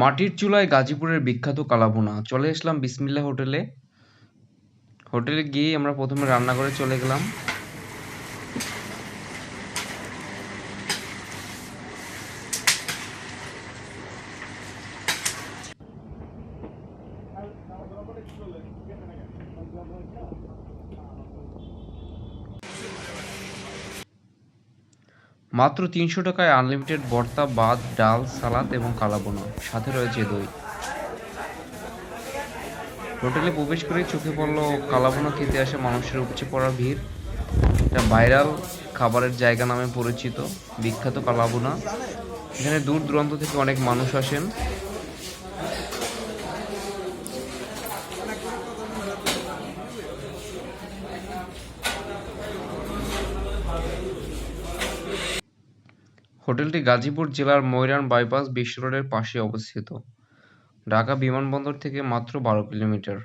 মাটির চুলায় গাজীপুরের বিখ্যাত কালাবোনা চলে আসলাম বিসমিল্লা হোটেলে। হোটেলে গিয়ে আমরা প্রথমে রান্না করে চলে গেলাম। মাত্র তিনশো টাকায় আনলিমিটেড ভর্তা, ভাত, ডাল, সালাদ এবং কালাবোনা সাথে রয়েছে দই। হোটেলে প্রবেশ করে চোখে পড়ল কালাবোনা খেতে আসা মানুষের উপচে পড়া ভিড়। এটা ভাইরাল খাবারের জায়গা নামে পরিচিত। বিখ্যাত কালাবোনা এখানে দূর দূরান্ত থেকে অনেক মানুষ আসেন। হোটেলটি গাজীপুর জেলার ময়রান বাইপাস বিশ্ব রোডের পাশে অবস্থিত। ঢাকা বিমানবন্দর থেকে মাত্র বারো কিলোমিটার।